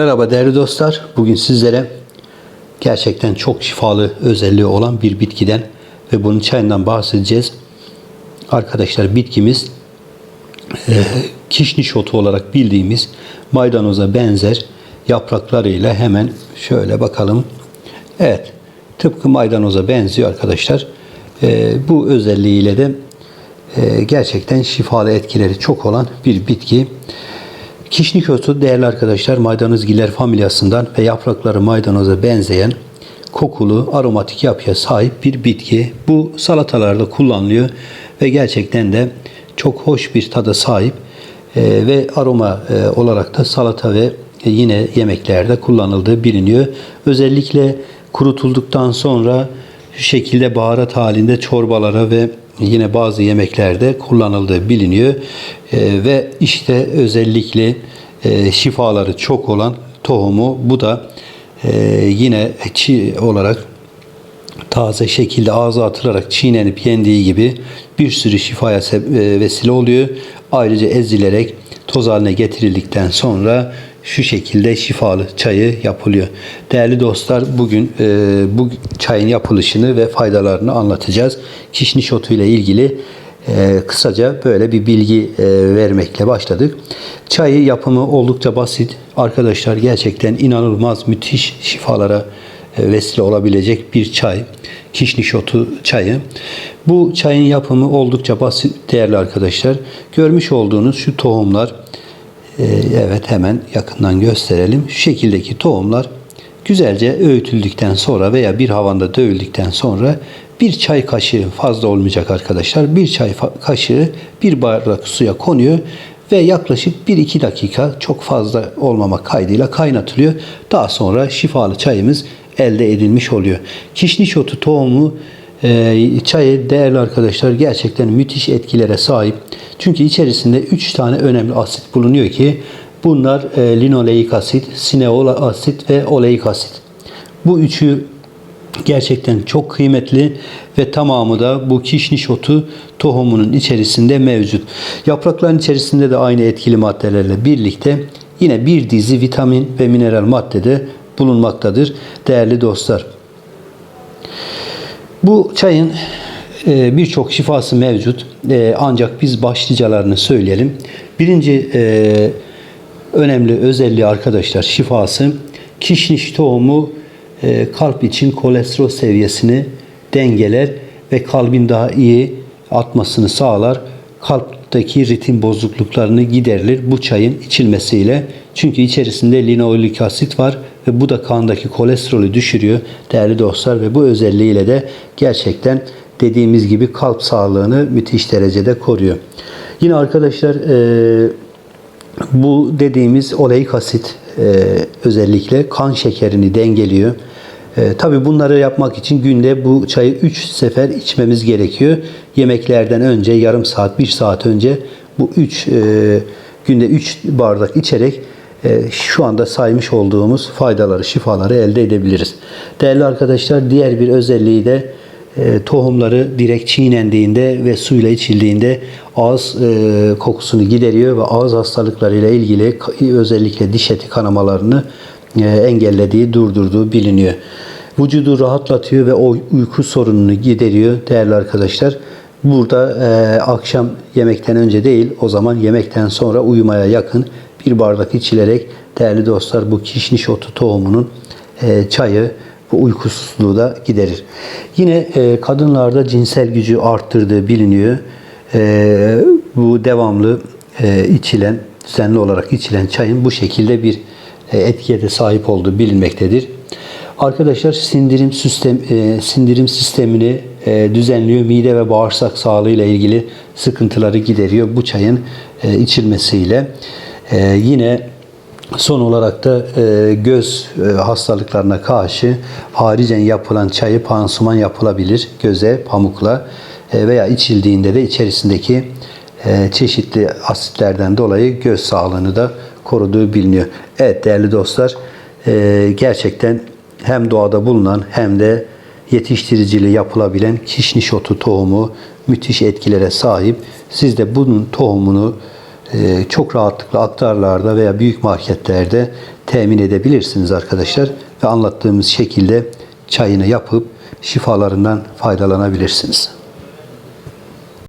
Merhaba değerli dostlar. Bugün sizlere gerçekten çok şifalı özelliği olan bir bitkiden ve bunun çayından bahsedeceğiz. Arkadaşlar bitkimiz e, kişniş otu olarak bildiğimiz maydanoza benzer yapraklarıyla hemen şöyle bakalım. Evet tıpkı maydanoza benziyor arkadaşlar. E, bu özelliğiyle de e, gerçekten şifalı etkileri çok olan bir bitki. Kişnik otu değerli arkadaşlar maydanozgiller familyasından ve yaprakları maydanoza benzeyen kokulu aromatik yapıya sahip bir bitki. Bu salatalarda kullanılıyor ve gerçekten de çok hoş bir tada sahip e, ve aroma e, olarak da salata ve yine yemeklerde kullanıldığı biliniyor. Özellikle kurutulduktan sonra şu şekilde baharat halinde çorbalara ve yine bazı yemeklerde kullanıldığı biliniyor. E, ve işte özellikle e, şifaları çok olan tohumu bu da e, yine çiğ olarak taze şekilde ağza atılarak çiğnenip yendiği gibi bir sürü şifaya e, vesile oluyor. Ayrıca ezilerek toz haline getirildikten sonra şu şekilde şifalı çayı yapılıyor. Değerli dostlar bugün e, bu çayın yapılışını ve faydalarını anlatacağız. Kişniş otu ile ilgili e, kısaca böyle bir bilgi e, vermekle başladık. Çayı yapımı oldukça basit. Arkadaşlar gerçekten inanılmaz müthiş şifalara e, vesile olabilecek bir çay. Kişniş otu çayı. Bu çayın yapımı oldukça basit değerli arkadaşlar. Görmüş olduğunuz şu tohumlar Evet hemen yakından gösterelim. Şu şekildeki tohumlar güzelce öğütüldükten sonra veya bir havanda dövüldükten sonra bir çay kaşığı fazla olmayacak arkadaşlar. Bir çay kaşığı bir bardak suya konuyor ve yaklaşık 1-2 dakika çok fazla olmamak kaydıyla kaynatılıyor. Daha sonra şifalı çayımız elde edilmiş oluyor. Kişniş otu tohumu e, çayı değerli arkadaşlar gerçekten müthiş etkilere sahip. Çünkü içerisinde 3 tane önemli asit bulunuyor ki bunlar e, linoleik asit, sineol asit ve oleik asit. Bu üçü gerçekten çok kıymetli ve tamamı da bu kişniş otu tohumunun içerisinde mevcut. Yaprakların içerisinde de aynı etkili maddelerle birlikte yine bir dizi vitamin ve mineral madde de bulunmaktadır değerli dostlar. Bu çayın e, birçok şifası mevcut. E, ancak biz başlıcalarını söyleyelim. Birinci e, önemli özelliği arkadaşlar şifası kişniş tohumu e, kalp için kolesterol seviyesini dengeler ve kalbin daha iyi atmasını sağlar. Kalpteki ritim bozukluklarını giderilir bu çayın içilmesiyle. Çünkü içerisinde linolik asit var ve bu da kandaki kolesterolü düşürüyor değerli dostlar ve bu özelliğiyle de gerçekten dediğimiz gibi kalp sağlığını müthiş derecede koruyor. Yine arkadaşlar e, bu dediğimiz oleik asit e, özellikle kan şekerini dengeliyor. E, Tabi bunları yapmak için günde bu çayı 3 sefer içmemiz gerekiyor. Yemeklerden önce yarım saat, 1 saat önce bu 3 e, günde 3 bardak içerek e, şu anda saymış olduğumuz faydaları, şifaları elde edebiliriz. Değerli arkadaşlar diğer bir özelliği de e, tohumları direkt çiğnendiğinde ve suyla içildiğinde ağız e, kokusunu gideriyor ve ağız hastalıklarıyla ilgili özellikle diş eti kanamalarını e, engellediği, durdurduğu biliniyor. Vücudu rahatlatıyor ve o uyku sorununu gideriyor değerli arkadaşlar. Burada e, akşam yemekten önce değil o zaman yemekten sonra uyumaya yakın bir bardak içilerek değerli dostlar bu kişniş otu tohumunun e, çayı bu uykusuzluğu da giderir. Yine e, kadınlarda cinsel gücü arttırdığı biliniyor. E, bu devamlı e, içilen, düzenli olarak içilen çayın bu şekilde bir e, etkiye de sahip olduğu bilinmektedir. Arkadaşlar sindirim sistem e, sindirim sistemini e, düzenliyor. Mide ve bağırsak sağlığı ile ilgili sıkıntıları gideriyor bu çayın e, içilmesiyle. E, yine Son olarak da e, göz e, hastalıklarına karşı haricen yapılan çayı pansuman yapılabilir göze pamukla e, veya içildiğinde de içerisindeki çeşitli asitlerden dolayı göz sağlığını da koruduğu biliniyor. Evet değerli dostlar gerçekten hem doğada bulunan hem de yetiştiriciliği yapılabilen kişniş otu tohumu müthiş etkilere sahip. Siz de bunun tohumunu çok rahatlıkla aktarlarda veya büyük marketlerde temin edebilirsiniz arkadaşlar. Ve anlattığımız şekilde çayını yapıp şifalarından faydalanabilirsiniz.